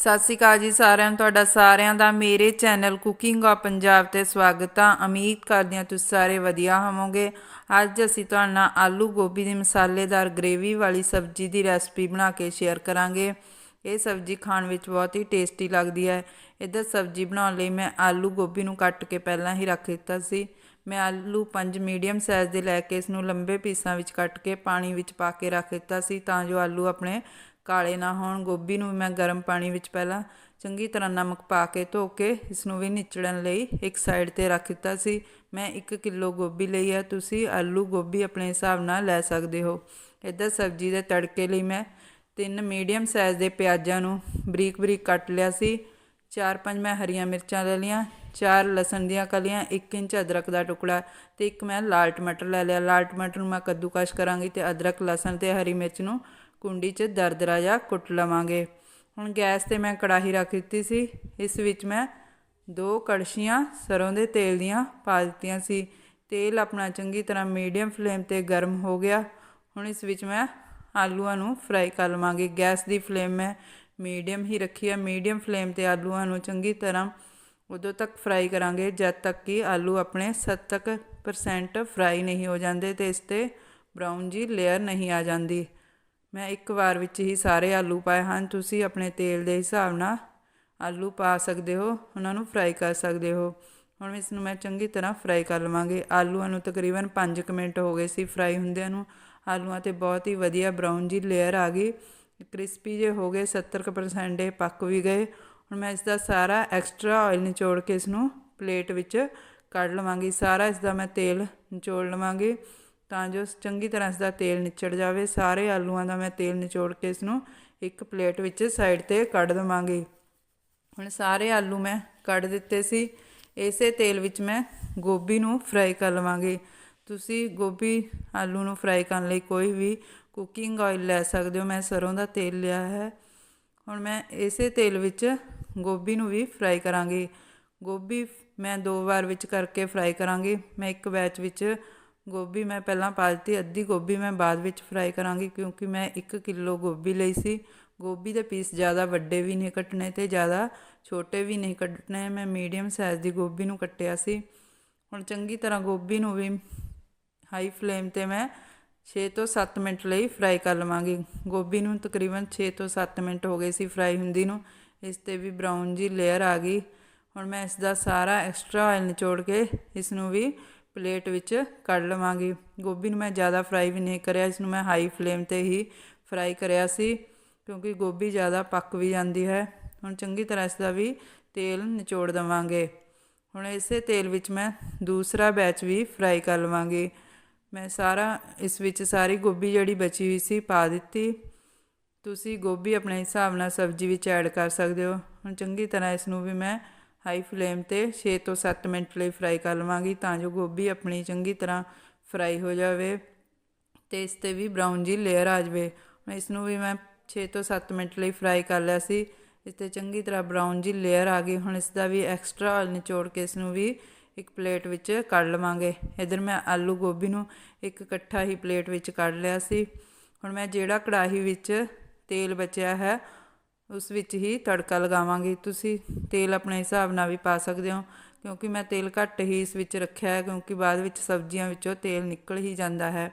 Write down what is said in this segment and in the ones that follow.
ਸਤਿ ਸ਼੍ਰੀ ਅਕਾਲ ਜੀ ਸਾਰਿਆਂ ਨੂੰ, ਤੁਹਾਡਾ ਸਾਰਿਆਂ ਦਾ ਮੇਰੇ ਚੈਨਲ ਕੁਕਿੰਗ ਆ ਪੰਜਾਬ ਤੇ ਸਵਾਗਤ ਆ। ਉਮੀਦ ਕਰਦੇ ਹਾਂ ਤੁਸੀਂ ਸਾਰੇ ਵਧੀਆ ਹੋਵੋਗੇ। ਅੱਜ ਅਸੀਂ ਤੁਹਾਡੇ ਨਾਲ ਆਲੂ ਗੋਭੀ ਦੀ ਮਸਾਲੇਦਾਰ ਗ੍ਰੇਵੀ ਵਾਲੀ ਸਬਜ਼ੀ ਦੀ ਰੈਸਪੀ ਬਣਾ ਕੇ ਸ਼ੇਅਰ ਕਰਾਂਗੇ। ਇਹ ਸਬਜ਼ੀ ਖਾਣ ਵਿੱਚ ਬਹੁਤ ਹੀ ਟੇਸਟੀ ਲੱਗਦੀ ਹੈ। ਇੱਧਰ ਸਬਜ਼ੀ ਬਣਾਉਣ ਲਈ ਮੈਂ ਆਲੂ ਗੋਭੀ ਨੂੰ ਕੱਟ ਕੇ ਪਹਿਲਾਂ ਹੀ ਰੱਖ ਦਿੱਤਾ ਸੀ। ਮੈਂ ਆਲੂ ਪੰਜ ਮੀਡੀਅਮ ਸਾਈਜ਼ ਦੇ ਲੈ ਕੇ ਇਸ ਨੂੰ ਲੰਬੇ ਪੀਸਾਂ ਵਿੱਚ ਕੱਟ ਕੇ ਪਾਣੀ ਵਿੱਚ ਪਾ ਕੇ ਰੱਖ ਦਿੱਤਾ ਸੀ ਤਾਂ ਜੋ ਆਲੂ ਆਪਣੇ ਕਾਲੇ ਨਾ ਹੋਣ, ਗੋਭੀ ਨੂੰ ਮੈਂ ਗਰਮ ਪਾਣੀ ਵਿੱਚ ਪਹਿਲਾਂ ਚੰਗੀ ਤਰ੍ਹਾਂ ਨਮਕ ਪਾ ਕੇ ਧੋ ਕੇ ਇਸ ਨੂੰ ਵੀ ਨਿਚੜਨ ਲਈ ਇੱਕ ਸਾਈਡ ਤੇ ਰੱਖ ਦਿੱਤਾ ਸੀ। ਮੈਂ 1 ਕਿਲੋ ਗੋਭੀ ਲਈ ਹੈ, ਤੁਸੀਂ ਆਲੂ ਗੋਭੀ ਆਪਣੇ ਹਿਸਾਬ ਨਾਲ ਲੈ ਸਕਦੇ ਹੋ। ਇੱਧਰ ਸਬਜ਼ੀ ਦੇ ਤੜਕੇ ਲਈ ਮੈਂ ਤਿੰਨ ਮੀਡੀਅਮ ਸਾਈਜ਼ ਦੇ ਪਿਆਜ਼ਾਂ ਨੂੰ ਬਰੀਕ ਬਰੀਕ ਕੱਟ ਲਿਆ ਸੀ। ਚਾਰ ਪੰਜ ਮੈਂ ਹਰੀਆਂ ਮਿਰਚਾਂ ਲੈ ਲਈਆਂ, ਚਾਰ ਲਸਣ ਦੀਆਂ ਕਲੀਆਂ 1 ਇੰਚ ਅਦਰਕ ਦਾ ਟੁਕੜਾ ਤੇ ਇੱਕ ਮੈਂ ਲਾਲ ਟਮਾਟਰ ਲੈ ਲਿਆ। ਲਾਲ ਟਮਾਟਰ ਨੂੰ ਮੈਂ ਕੱਦੂਕਸ਼ ਕਰਾਂਗੀ ਤੇ ਅਦਰਕ, ਲਸਣ ਤੇ ਹਰੀ ਮਿਰਚ ਨੂੰ ਕੁੰਡੀ 'ਚ ਦਰਦਰਾ ਜਾਂ ਕੁੱਟ ਲਵਾਂਗੇ। ਹੁਣ ਗੈਸ ਤੇ ਮੈਂ ਕੜਾਹੀ ਰੱਖ ਦਿੱਤੀ ਸੀ। ਇਸ ਵਿੱਚ ਮੈਂ ਦੋ ਕੜਛੀਆਂ ਸਰੋਂ ਦੇ ਤੇਲ ਦੀਆਂ ਪਾ ਦਿੱਤੀਆਂ ਸੀ। ਤੇਲ ਆਪਣਾ ਚੰਗੀ ਤਰ੍ਹਾਂ ਮੀਡੀਅਮ ਫਲੇਮ ਤੇ ਗਰਮ ਹੋ ਗਿਆ। ਹੁਣ ਇਸ ਵਿੱਚ ਮੈਂ ਆਲੂਆਂ ਨੂੰ ਫਰਾਈ ਕਰ ਲਵਾਂਗੀ। ਗੈਸ ਦੀ ਫਲੇਮ ਮੈਂ ਮੀਡੀਅਮ ਹੀ ਰੱਖੀ ਹੈ। ਮੀਡੀਅਮ ਫਲੇਮ ਤੇ ਆਲੂਆਂ ਨੂੰ ਚੰਗੀ ਤਰ੍ਹਾਂ ਉਦੋਂ ਤੱਕ ਫਰਾਈ ਕਰਾਂਗੇ, ਜਦ ਤੱਕ ਕਿ ਆਲੂ ਆਪਣੇ 70% ਫਰਾਈ ਨਹੀਂ ਹੋ ਜਾਂਦੇ ਤੇ ਇਸ ਤੇ ਬਰਾਊਨ ਜੀ ਲੇਅਰ ਨਹੀਂ ਆ ਜਾਂਦੀ। ਮੈਂ ਇੱਕ ਵਾਰ ਵਿੱਚ ਹੀ ਸਾਰੇ ਆਲੂ ਪਾਏ ਹਨ। ਤੁਸੀਂ ਆਪਣੇ ਤੇਲ ਦੇ ਹਿਸਾਬ ਨਾਲ ਆਲੂ ਪਾ ਸਕਦੇ ਹੋ, ਉਹਨਾਂ ਨੂੰ ਫਰਾਈ ਕਰ ਸਕਦੇ ਹੋ। ਹੁਣ ਇਸ ਨੂੰ ਮੈਂ ਚੰਗੀ ਤਰ੍ਹਾਂ ਫਰਾਈ ਕਰ ਲਵਾਂਗੇ। ਆਲੂਆਂ ਨੂੰ ਤਕਰੀਬਨ 5 ਮਿੰਟ ਹੋ ਗਏ ਸੀ ਫਰਾਈ ਹੁੰਦਿਆਂ ਨੂੰ। ਆਲੂਆਂ ਤੇ ਬਹੁਤ ਹੀ ਵਧੀਆ ਬਰਾਊਨ ਜੀ ਲੇਅਰ ਆ ਗਈ। ਕ੍ਰਿਸਪੀ ਜੇ ਹੋ ਗਏ 70% ਇਹ ਪੱਕ ਵੀ ਗਏ। ਹੁਣ ਮੈਂ ਇਸ ਦਾ ਸਾਰਾ ਐਕਸਟਰਾ ਆਇਲ ਨਿਚੋੜ ਕੇ ਇਸ ਨੂੰ ਪਲੇਟ ਵਿੱਚ ਕੱਢ ਲਵਾਂਗੀ। ਸਾਰਾ ਇਸ ਦਾ ਮੈਂ ਤੇਲ ਨਿਚੋੜ ਲਵਾਂਗੀ। ਤਾਂ ਜੋ ਚੰਗੀ ਤਰ੍ਹਾਂ ਇਸ ਦਾ ਤੇਲ ਨਿਚੜ ਜਾਵੇ। ਸਾਰੇ ਆਲੂਆਂ ਦਾ ਮੈਂ ਤੇਲ ਨਿਚੋੜ ਕੇ ਇਸ ਨੂੰ ਇੱਕ ਪਲੇਟ ਵਿੱਚ ਸਾਈਡ ਤੇ ਕੱਢ ਦਵਾਂਗੀ। ਹੁਣ ਸਾਰੇ ਆਲੂ ਮੈਂ ਕੱਢ ਦਿੱਤੇ ਸੀ। ਇਸੇ ਤੇਲ ਵਿੱਚ ਮੈਂ ਗੋਭੀ ਨੂੰ ਫਰਾਈ ਕਰ ਲਵਾਂਗੀ। ਤੁਸੀਂ ਗੋਭੀ ਆਲੂ ਨੂੰ ਫਰਾਈ ਕਰਨ ਲਈ ਕੋਈ ਵੀ ਕੁਕਿੰਗ ਆਇਲ ਲੈ ਸਕਦੇ ਹੋ। ਮੈਂ ਸਰੋਂ ਦਾ ਤੇਲ ਲਿਆ ਹੈ। ਹੁਣ ਮੈਂ ਇਸੇ ਤੇਲ ਵਿੱਚ ਗੋਭੀ ਨੂੰ ਵੀ ਫਰਾਈ ਕਰਾਂਗੀ। ਗੋਭੀ ਮੈਂ ਦੋ ਵਾਰ ਵਿੱਚ ਕਰਕੇ ਫਰਾਈ ਕਰਾਂਗੀ। ਮੈਂ ਇੱਕ ਬੈਚ ਵਿੱਚ ਗੋਭੀ ਮੈਂ ਪਹਿਲਾਂ ਪਾ ਦਿੱਤੀ ਅੱਧੀ ਗੋਭੀ ਮੈਂ ਬਾਅਦ ਵਿੱਚ ਫਰਾਈ ਕਰਾਂਗੀ ਕਿਉਂਕਿ ਮੈਂ 1 ਕਿਲੋ ਗੋਭੀ ਲਈ ਸੀ। ਗੋਭੀ ਦੇ ਪੀਸ ਜ਼ਿਆਦਾ ਵੱਡੇ ਵੀ ਨਹੀਂ ਕੱਟਣੇ ਤੇ ਜ਼ਿਆਦਾ ਛੋਟੇ ਵੀ ਨਹੀਂ ਕੱਟਣੇ। ਮੈਂ ਮੀਡੀਅਮ ਸਾਈਜ਼ ਦੀ ਗੋਭੀ ਨੂੰ ਕੱਟਿਆ ਸੀ। ਹੁਣ ਚੰਗੀ ਤਰ੍ਹਾਂ ਗੋਭੀ ਨੂੰ ਵੀ ਹਾਈ ਫਲੇਮ ਤੇ ਮੈਂ 6 ਤੋਂ 7 ਮਿੰਟ ਲਈ ਫਰਾਈ ਕਰ ਲਵਾਂਗੀ। ਗੋਭੀ ਨੂੰ ਤਕਰੀਬਨ 6 ਤੋਂ 7 ਮਿੰਟ ਹੋ ਗਏ ਸੀ ਫਰਾਈ ਹੁੰਦੀ ਨੂੰ। ਇਸ ਤੇ ਵੀ ਬਰਾਊਨ ਜੀ ਲੇਅਰ ਆ ਗਈ। ਹੁਣ ਮੈਂ ਇਸ ਦਾ ਸਾਰਾ ਐਕਸਟਰਾ ਆਇਲ ਨਿਚੋੜ ਕੇ ਇਸ ਨੂੰ ਵੀ ਪਲੇਟ ਵਿੱਚ ਕੱਢ ਲਵਾਂਗੀ। ਗੋਭੀ ਨੂੰ ਮੈਂ ਜ਼ਿਆਦਾ ਫਰਾਈ ਵੀ ਨਹੀਂ ਕਰਿਆ, ਇਸ ਨੂੰ ਮੈਂ ਹਾਈ ਫਲੇਮ ਤੇ ਹੀ ਫਰਾਈ ਕਰਿਆ ਸੀ, ਕਿਉਂਕਿ ਗੋਭੀ ਜ਼ਿਆਦਾ ਪੱਕ ਵੀ ਜਾਂਦੀ ਹੈ। ਹੁਣ ਚੰਗੀ ਤਰ੍ਹਾਂ ਇਸ ਦਾ ਵੀ ਤੇਲ ਨਿਚੋੜ ਦਵਾਂਗੇ। ਹੁਣ ਇਸੇ ਤੇਲ ਵਿੱਚ ਮੈਂ ਦੂਸਰਾ ਬੈਚ ਵੀ ਫਰਾਈ ਕਰ ਲਵਾਂਗੀ। ਮੈਂ ਸਾਰਾ, ਇਸ ਵਿੱਚ ਸਾਰੀ ਗੋਭੀ ਜਿਹੜੀ ਬਚੀ ਹੋਈ ਸੀ ਪਾ ਦਿੱਤੀ। ਤੁਸੀਂ ਗੋਭੀ ਆਪਣੇ ਹਿਸਾਬ ਨਾਲ ਸਬਜ਼ੀ ਵਿੱਚ ਐਡ ਕਰ ਸਕਦੇ ਹੋ। ਹੁਣ ਚੰਗੀ ਤਰ੍ਹਾਂ ਇਸ ਨੂੰ ਵੀ ਮੈਂ ਹਾਈ ਫਲੇਮ ਤੇ 6 ਤੋਂ 7 ਮਿੰਟ ਲਈ ਫਰਾਈ ਕਰ ਲਵਾਂਗੀ ਤਾਂ ਜੋ ਗੋਭੀ ਆਪਣੀ ਚੰਗੀ ਤਰ੍ਹਾਂ ਫਰਾਈ ਹੋ ਜਾਵੇ ਤੇ ਇਸ ਤੇ ਵੀ ਬਰਾਊਨ ਜੀ ਲੇਅਰ ਆ ਜਾਵੇ। ਹੁਣ ਇਸ ਨੂੰ ਵੀ ਮੈਂ 6 ਤੋਂ 7 ਮਿੰਟ ਲਈ ਫਰਾਈ ਕਰ ਲਿਆ ਸੀ। ਇਸ ਤੇ ਚੰਗੀ ਤਰ੍ਹਾਂ ਬਰਾਊਨ ਜੀ ਲੇਅਰ ਆ ਗਈ। ਹੁਣ ਇਸ ਦਾ ਵੀ ਐਕਸਟਰਾ ਆਇਲ ਨਿਚੋੜ ਕੇ ਇਸ ਨੂੰ ਵੀ ਇੱਕ ਪਲੇਟ ਵਿੱਚ ਕੱਢ ਲਵਾਂਗੇ। ਇਧਰ ਮੈਂ ਆਲੂ ਗੋਭੀ ਨੂੰ ਇੱਕ ਇਕੱਠਾ ਹੀ ਪਲੇਟ ਵਿੱਚ ਕੱਢ ਲਿਆ ਸੀ। ਹੁਣ ਮੈਂ ਜਿਹੜਾ ਕੜਾਹੀ ਵਿੱਚ ਤੇਲ ਬਚਿਆ ਹੈ ਉਸ ਵਿੱਚ ਹੀ ਤੜਕਾ ਲਗਾਵਾਂਗੀ। ਤੁਸੀਂ ਤੇਲ ਆਪਣੇ ਹਿਸਾਬ ਨਾਲ ਵੀ ਪਾ ਸਕਦੇ ਹੋ, ਕਿਉਂਕਿ ਮੈਂ ਤੇਲ ਘੱਟ ਹੀ ਇਸ ਵਿੱਚ ਰੱਖਿਆ ਹੈ, ਕਿਉਂਕਿ ਬਾਅਦ ਵਿੱਚ ਸਬਜ਼ੀਆਂ ਵਿੱਚੋਂ ਤੇਲ ਨਿਕਲ ਹੀ ਜਾਂਦਾ ਹੈ।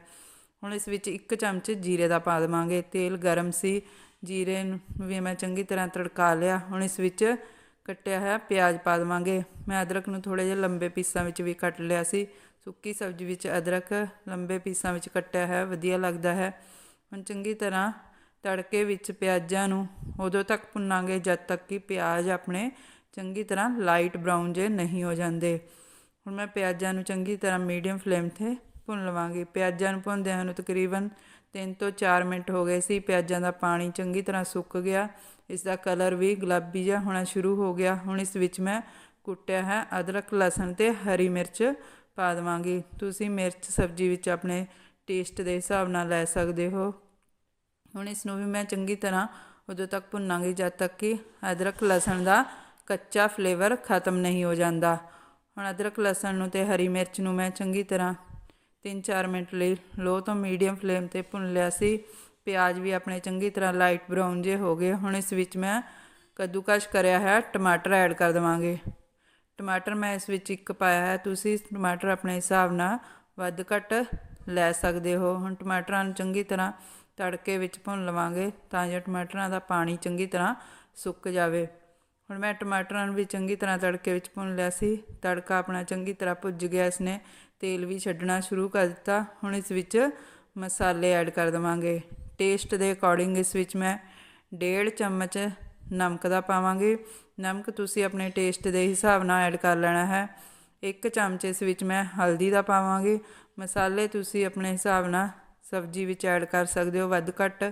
ਹੁਣ ਇਸ ਵਿੱਚ ਇੱਕ ਚਮਚ ਜੀਰੇ ਦਾ ਪਾ ਦੇਵਾਂਗੇ। ਤੇਲ ਗਰਮ ਸੀ, ਜੀਰੇ ਨੂੰ ਵੀ ਮੈਂ ਚੰਗੀ ਤਰ੍ਹਾਂ ਤੜਕਾ ਲਿਆ। ਹੁਣ ਇਸ ਵਿੱਚ ਕੱਟਿਆ ਹੋਇਆ ਪਿਆਜ਼ ਪਾ ਦੇਵਾਂਗੇ। ਮੈਂ ਅਦਰਕ ਨੂੰ ਥੋੜੇ ਜਿਹੇ ਲੰਬੇ ਪੀਸਾਂ ਵਿੱਚ ਵੀ ਕੱਟ ਲਿਆ ਸੀ। ਸੁੱਕੀ ਸਬਜ਼ੀ ਵਿੱਚ ਅਦਰਕ ਲੰਬੇ ਪੀਸਾਂ ਵਿੱਚ ਕੱਟਿਆ ਹੈ ਵਧੀਆ ਲੱਗਦਾ ਹੈ। ਹੁਣ ਚੰਗੀ ਤਰ੍ਹਾਂ ਤੜਕੇ ਵਿੱਚ ਪਿਆਜ਼ਾਂ ਨੂੰ ਉਦੋਂ ਤੱਕ ਭੁੰਨਾਂਗੇ ਜਦ ਤੱਕ ਕਿ ਪਿਆਜ਼ ਆਪਣੇ ਚੰਗੀ ਤਰ੍ਹਾਂ ਲਾਈਟ ਬਰਾਊਨ ਜੇ ਨਹੀਂ ਹੋ ਜਾਂਦੇ। ਹੁਣ ਮੈਂ ਪਿਆਜ਼ਾਂ ਨੂੰ ਚੰਗੀ ਤਰ੍ਹਾਂ ਮੀਡੀਅਮ ਫਲੇਮ ਤੇ ਭੁੰਨ ਲਵਾਂਗੀ। ਪਿਆਜ਼ਾਂ ਨੂੰ ਭੁੰਨਦਿਆਂ ਨੂੰ ਤਕਰੀਬਨ 3 ਤੋਂ 4 ਮਿੰਟ ਹੋ ਗਏ ਸੀ। ਪਿਆਜ਼ਾਂ ਦਾ ਪਾਣੀ ਚੰਗੀ ਤਰ੍ਹਾਂ ਸੁੱਕ ਗਿਆ। ਇਸ ਦਾ ਕਲਰ ਵੀ ਗੁਲਾਬੀ ਜਿਹਾ ਹੋਣਾ ਸ਼ੁਰੂ ਹੋ ਗਿਆ। ਹੁਣ ਇਸ ਵਿੱਚ ਮੈਂ ਕੁੱਟਿਆ ਹੈ ਅਦਰਕ, ਲਸਣ ਤੇ ਹਰੀ ਮਿਰਚ ਪਾ ਦਵਾਂਗੀ। ਤੁਸੀਂ ਮਿਰਚ ਸਬਜ਼ੀ ਵਿੱਚ ਆਪਣੇ ਟੇਸਟ ਦੇ ਹਿਸਾਬ ਨਾਲ ਲੈ ਸਕਦੇ ਹੋ। ਹੁਣ ਇਸ ਨੂੰ ਵੀ ਮੈਂ ਚੰਗੀ ਤਰ੍ਹਾਂ ਉਦੋਂ ਤੱਕ ਭੁੰਨਾਂਗੀ ਜਦ ਤੱਕ ਕਿ ਅਦਰਕ ਲਸਣ ਦਾ ਕੱਚਾ ਫਲੇਵਰ ਖਤਮ ਨਹੀਂ ਹੋ ਜਾਂਦਾ। ਹੁਣ ਅਦਰਕ ਲਸਣ ਨੂੰ ਤੇ ਹਰੀ ਮਿਰਚ ਨੂੰ ਮੈਂ ਚੰਗੀ ਤਰ੍ਹਾਂ 3-4 ਮਿੰਟ ਲਈ ਲੋ ਤੋਂ ਮੀਡੀਅਮ ਫਲੇਮ ਤੇ ਭੁੰਨ ਲਿਆ ਸੀ। ਪਿਆਜ਼ ਵੀ ਆਪਣੇ ਚੰਗੀ ਤਰ੍ਹਾਂ ਲਾਈਟ ਬਰਾਊਨ ਜੇ ਹੋ ਗਏ। ਹੁਣ ਇਸ ਵਿੱਚ ਮੈਂ ਕੱਦੂਕਸ਼ ਕਰਿਆ ਹੈ, ਟਮਾਟਰ ਐਡ ਕਰ ਦੇਵਾਂਗੇ। ਟਮਾਟਰ ਮੈਂ ਇਸ ਵਿੱਚ ਇੱਕ ਪਾਇਆ ਹੈ। ਤੁਸੀਂ ਟਮਾਟਰ ਆਪਣੇ ਹਿਸਾਬ ਨਾਲ ਵੱਧ ਘੱਟ ਲੈ ਸਕਦੇ ਹੋ। ਹੁਣ ਟਮਾਟਰਾਂ ਨੂੰ ਚੰਗੀ ਤਰ੍ਹਾਂ ਤੜਕੇ ਵਿੱਚ ਭੁੰਨ ਲਵਾਂਗੇ ਤਾਂ ਜੋ ਟਮਾਟਰਾਂ ਦਾ ਪਾਣੀ ਚੰਗੀ ਤਰ੍ਹਾਂ ਸੁੱਕ ਜਾਵੇ। ਹੁਣ ਮੈਂ ਟਮਾਟਰਾਂ ਨੂੰ ਵੀ ਚੰਗੀ ਤਰ੍ਹਾਂ ਤੜਕੇ ਵਿੱਚ ਭੁੰਨ ਲਿਆ ਸੀ। ਤੜਕਾ ਆਪਣਾ ਚੰਗੀ ਤਰ੍ਹਾਂ ਭੁੱਜ ਗਿਆ, ਇਸਨੇ ਤੇਲ ਵੀ ਛੱਡਣਾ ਸ਼ੁਰੂ ਕਰ ਦਿੱਤਾ। ਹੁਣ ਇਸ ਵਿੱਚ ਮਸਾਲੇ ਐਡ ਕਰ ਦੇਵਾਂਗੇ। ਟੇਸਟ ਦੇ ਅਕੋਰਡਿੰਗ ਇਸ ਵਿੱਚ ਮੈਂ ਡੇਢ ਚਮਚ ਨਮਕ ਦਾ ਪਾਵਾਂਗੀ। ਨਮਕ ਤੁਸੀਂ ਆਪਣੇ ਟੇਸਟ ਦੇ ਹਿਸਾਬ ਨਾਲ ਐਡ ਕਰ ਲੈਣਾ ਹੈ। ਇੱਕ ਚਮਚ ਇਸ ਵਿੱਚ ਮੈਂ ਹਲਦੀ ਦਾ ਪਾਵਾਂਗੀ। ਮਸਾਲੇ ਤੁਸੀਂ ਆਪਣੇ ਹਿਸਾਬ ਨਾਲ ਸਬਜ਼ੀ ਵਿੱਚ ਐਡ ਕਰ ਸਕਦੇ ਹੋ, ਵੱਧ ਘੱਟ।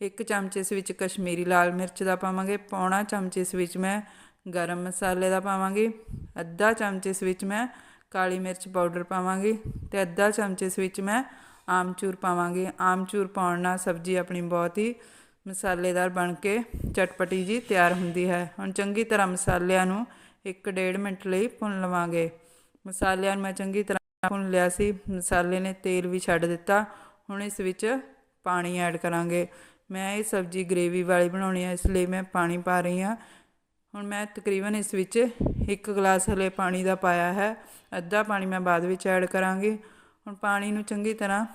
ਇੱਕ ਚਮਚ ਇਸ ਵਿੱਚ ਕਸ਼ਮੀਰੀ ਲਾਲ ਮਿਰਚ ਦਾ ਪਾਵਾਂਗੇ, ਪੌਣਾ ਚਮਚ ਇਸ ਵਿੱਚ ਮੈਂ ਗਰਮ ਮਸਾਲੇ ਦਾ ਪਾਵਾਂਗੀ, ਅੱਧਾ ਚਮਚ ਇਸ ਵਿੱਚ ਮੈਂ ਕਾਲੀ ਮਿਰਚ ਪਾਊਡਰ ਪਾਵਾਂਗੀ ਤੇ ਅੱਧਾ ਚਮਚ ਇਸ ਵਿੱਚ ਮੈਂ ਆਮਚੂਰ ਪਾਵਾਂਗੀ। ਆਮਚੂਰ ਪਾਉਣ ਨਾਲ ਸਬਜ਼ੀ ਆਪਣੀ ਬਹੁਤ ਹੀ ਮਸਾਲੇਦਾਰ ਬਣ ਕੇ ਚਟਪਟੀ ਜੀ ਤਿਆਰ ਹੁੰਦੀ ਹੈ। ਹੁਣ ਚੰਗੀ ਤਰ੍ਹਾਂ ਮਸਾਲਿਆਂ ਨੂੰ 1.5 ਮਿੰਟ ਲਈ ਭੁੰਨ ਲਵਾਂਗੇ। ਮਸਾਲਿਆਂ ਨੂੰ ਮੈਂ ਚੰਗੀ ਤਰ੍ਹਾਂ ਭੁੰਨ ਲਿਆ ਸੀ। ਮਸਾਲੇ ਨੇ ਤੇਲ ਵੀ ਛੱਡ ਦਿੱਤਾ। ਹੁਣ ਇਸ ਵਿੱਚ ਪਾਣੀ ਐਡ ਕਰਾਂਗੇ। ਮੈਂ ਇਹ ਸਬਜ਼ੀ ਗ੍ਰੇਵੀ ਵਾਲੀ ਬਣਾਉਣੀ ਹੈ ਇਸ ਲਈ ਮੈਂ ਪਾਣੀ ਪਾ ਰਹੀ ਹਾਂ। ਹੁਣ ਮੈਂ ਤਕਰੀਬਨ ਇਸ ਵਿੱਚ ਇੱਕ ਗਲਾਸ ਹਲੇ ਪਾਣੀ ਦਾ ਪਾਇਆ ਹੈ। ਅੱਧਾ ਪਾਣੀ ਮੈਂ ਬਾਅਦ ਵਿੱਚ ਐਡ ਕਰਾਂਗੀ। ਹੁਣ ਪਾਣੀ ਨੂੰ ਚੰਗੀ ਤਰ੍ਹਾਂ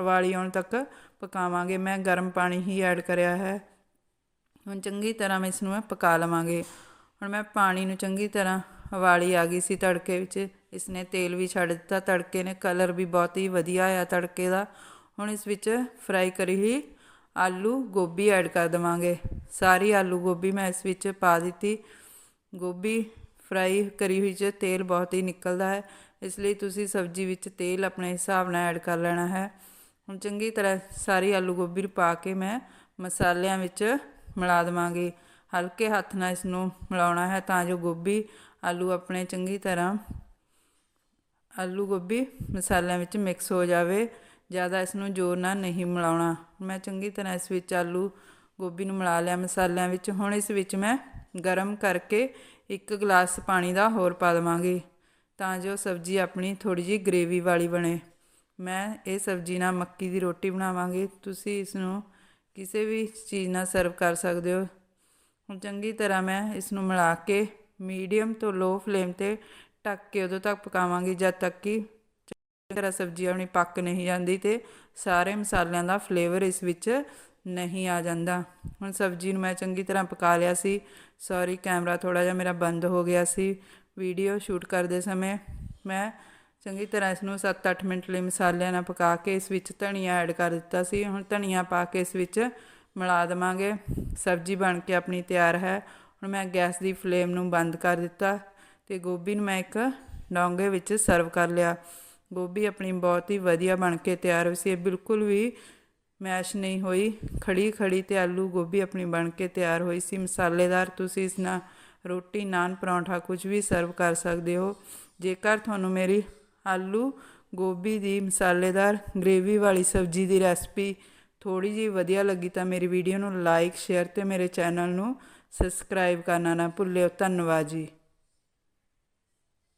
ਉਬਾਲੀ ਆਉਣ ਤੱਕ ਪਕਾਵਾਂਗੇ। ਮੈਂ ਗਰਮ ਪਾਣੀ ਹੀ ਐਡ ਕਰਿਆ ਹੈ। ਹੁਣ ਚੰਗੀ ਤਰ੍ਹਾਂ ਮੈਂ ਇਸ ਨੂੰ ਮੈਂ ਪਕਾ ਲਵਾਂਗੇ। ਹੁਣ ਮੈਂ ਪਾਣੀ ਨੂੰ ਚੰਗੀ ਤਰ੍ਹਾਂ ਉਬਾਲੀ ਆ ਗਈ ਸੀ ਤੜਕੇ ਵਿੱਚ। ਇਸਨੇ ਤੇਲ ਵੀ ਛੱਡ ਦਿੱਤਾ। ਤੜਕੇ ਨੇ ਕਲਰ ਵੀ ਬਹੁਤ ਹੀ ਵਧੀਆ ਆਇਆ ਤੜਕੇ ਦਾ। ਹੁਣ ਇਸ ਵਿੱਚ ਫਰਾਈ ਕਰੀ ਹੋਈ ਆਲੂ ਗੋਭੀ ਐਡ ਕਰ ਦੇਵਾਂਗੇ। ਸਾਰੀ ਆਲੂ ਗੋਭੀ ਮੈਂ ਇਸ ਵਿੱਚ ਪਾ ਦਿੱਤੀ। ਗੋਭੀ ਫਰਾਈ ਕਰੀ ਹੋਈ ਚ ਤੇਲ ਬਹੁਤ ਹੀ ਨਿਕਲਦਾ ਹੈ। ਇਸ ਲਈ ਤੁਸੀਂ ਸਬਜ਼ੀ ਵਿੱਚ ਤੇਲ ਆਪਣੇ ਹਿਸਾਬ ਨਾਲ ਐਡ ਕਰ ਲੈਣਾ ਹੈ। ਹੁਣ ਚੰਗੀ ਤਰ੍ਹਾਂ ਸਾਰੀ ਆਲੂ ਗੋਭੀ ਨੂੰ ਪਾ ਕੇ ਮੈਂ ਮਸਾਲਿਆਂ ਵਿੱਚ ਮਿਲਾ ਦੇਵਾਂਗੀ। ਹਲਕੇ ਹੱਥ ਨਾਲ ਇਸ ਨੂੰ ਮਿਲਾਉਣਾ ਹੈ ਤਾਂ ਜੋ ਗੋਭੀ ਆਲੂ ਆਪਣੇ ਚੰਗੀ ਤਰ੍ਹਾਂ ਆਲੂ ਗੋਭੀ ਮਸਾਲਿਆਂ ਵਿੱਚ ਮਿਕਸ ਹੋ ਜਾਵੇ। ਜ਼ਿਆਦਾ ਇਸ ਨੂੰ ਜ਼ੋਰ ਨਾਲ ਨਹੀਂ ਮਿਲਾਉਣਾ। ਮੈਂ ਚੰਗੀ ਤਰ੍ਹਾਂ ਇਸ ਵਿੱਚ ਆਲੂ ਗੋਭੀ ਨੂੰ ਮਿਲਾ ਲਿਆ ਮਸਾਲਿਆਂ ਵਿੱਚ। ਹੁਣ ਇਸ ਵਿੱਚ ਮੈਂ ਗਰਮ ਕਰਕੇ ਇੱਕ ਗਲਾਸ ਪਾਣੀ ਦਾ ਹੋਰ ਪਾ ਦੇਵਾਂਗੀ ਤਾਂ ਜੋ ਸਬਜ਼ੀ ਆਪਣੀ ਥੋੜੀ ਜਿਹੀ ਗ੍ਰੇਵੀ ਵਾਲੀ ਬਣੇ। ਮੈਂ ਇਹ ਸਬਜ਼ੀ ਨਾਲ ਮੱਕੀ ਦੀ ਰੋਟੀ ਬਣਾਵਾਂਗੀ। ਤੁਸੀਂ ਇਸ ਨੂੰ ਕਿਸੇ ਵੀ ਚੀਜ਼ ਨਾਲ ਸਰਵ ਕਰ ਸਕਦੇ ਹੋ। ਹੁਣ ਚੰਗੀ ਤਰ੍ਹਾਂ ਮੈਂ ਇਸ ਨੂੰ ਮਿਲਾ ਕੇ ਮੀਡੀਅਮ ਤੋਂ ਲੋ ਫਲੇਮ ਤੇ ਢੱਕ ਕੇ ਉਦੋਂ ਤੱਕ ਪਕਾਵਾਂਗੀ ਜਦ ਤੱਕ ਕਿ ਤਰ੍ਹਾਂ ਸਬਜ਼ੀ ਆਪਣੀ ਪੱਕ ਨਹੀਂ ਜਾਂਦੀ ਤੇ ਸਾਰੇ ਮਸਾਲਿਆਂ ਦਾ ਫਲੇਵਰ ਇਸ ਵਿੱਚ ਨਹੀਂ ਆ ਜਾਂਦਾ। ਹੁਣ ਸਬਜ਼ੀ ਨੂੰ ਮੈਂ ਚੰਗੀ ਤਰ੍ਹਾਂ ਪਕਾ ਲਿਆ ਸੀ। ਸੌਰੀ ਕੈਮਰਾ ਥੋੜਾ ਜਿਹਾ ਮੇਰਾ ਬੰਦ ਹੋ ਗਿਆ ਸੀ। ਵੀਡੀਓ ਸ਼ੂਟ ਕਰਦੇ ਸਮੇਂ ਮੈਂ ਚੰਗੀ ਤਰ੍ਹਾਂ ਇਸ ਨੂੰ 7-8 ਮਿੰਟ ਲਈ ਮਸਾਲਿਆਂ ਨਾਲ ਪਕਾ ਕੇ ਇਸ ਵਿੱਚ ਧਨੀਆ ਐਡ ਕਰ ਦਿੱਤਾ ਸੀ। ਹੁਣ ਧਨੀਆ ਪਾ ਕੇ ਇਸ ਵਿੱਚ ਮਿਲਾ ਦੇਵਾਂਗੇ। ਸਬਜ਼ੀ ਬਣ ਕੇ ਆਪਣੀ ਤਿਆਰ ਹੈ। ਹੁਣ ਮੈਂ ਗੈਸ ਦੀ ਫਲੇਮ ਨੂੰ ਬੰਦ ਕਰ ਦਿੱਤਾ ਤੇ ਗੋਭੀ ਨੂੰ ਮੈਂ ਇੱਕ ਡੋਂਗੇ ਵਿੱਚ ਸਰਵ ਕਰ ਲਿਆ। ਗੋਭੀ ਆਪਣੀ ਬਹੁਤ ਹੀ ਵਧੀਆ ਬਣ ਕੇ ਤਿਆਰ ਹੋਈ ਸੀ। ਇਹ ਬਿਲਕੁਲ ਵੀ ਮੈਸ਼ ਨਹੀਂ ਹੋਈ। ਖੜੀ ਖੜੀ ਤੇ ਆਲੂ ਗੋਭੀ ਆਪਣੀ ਬਣ ਕੇ ਤਿਆਰ ਹੋਈ ਸੀ। ਮਸਾਲੇਦਾਰ ਤੁਸੀਂ ਇਸ ਨਾਲ ਰੋਟੀ, ਨਾਨ, ਪਰੌਂਠਾ ਕੁਝ ਵੀ ਸਰਵ ਕਰ ਸਕਦੇ ਹੋ। ਜੇਕਰ ਤੁਹਾਨੂੰ ਮੇਰੀ ਆਲੂ ਗੋਭੀ ਦੀ ਮਸਾਲੇਦਾਰ ਗ੍ਰੇਵੀ ਵਾਲੀ ਸਬਜ਼ੀ ਦੀ ਰੈਸਪੀ ਥੋੜੀ ਜਿਹੀ ਵਧੀਆ ਲੱਗੀ ਤਾਂ ਮੇਰੀ ਵੀਡੀਓ ਨੂੰ ਲਾਈਕ, ਸ਼ੇਅਰ ਤੇ ਮੇਰੇ ਚੈਨਲ ਨੂੰ ਸਬਸਕ੍ਰਾਈਬ ਕਰਨਾ ਨਾ ਭੁੱਲਿਓ। ਧੰਨਵਾਦ ਜੀ।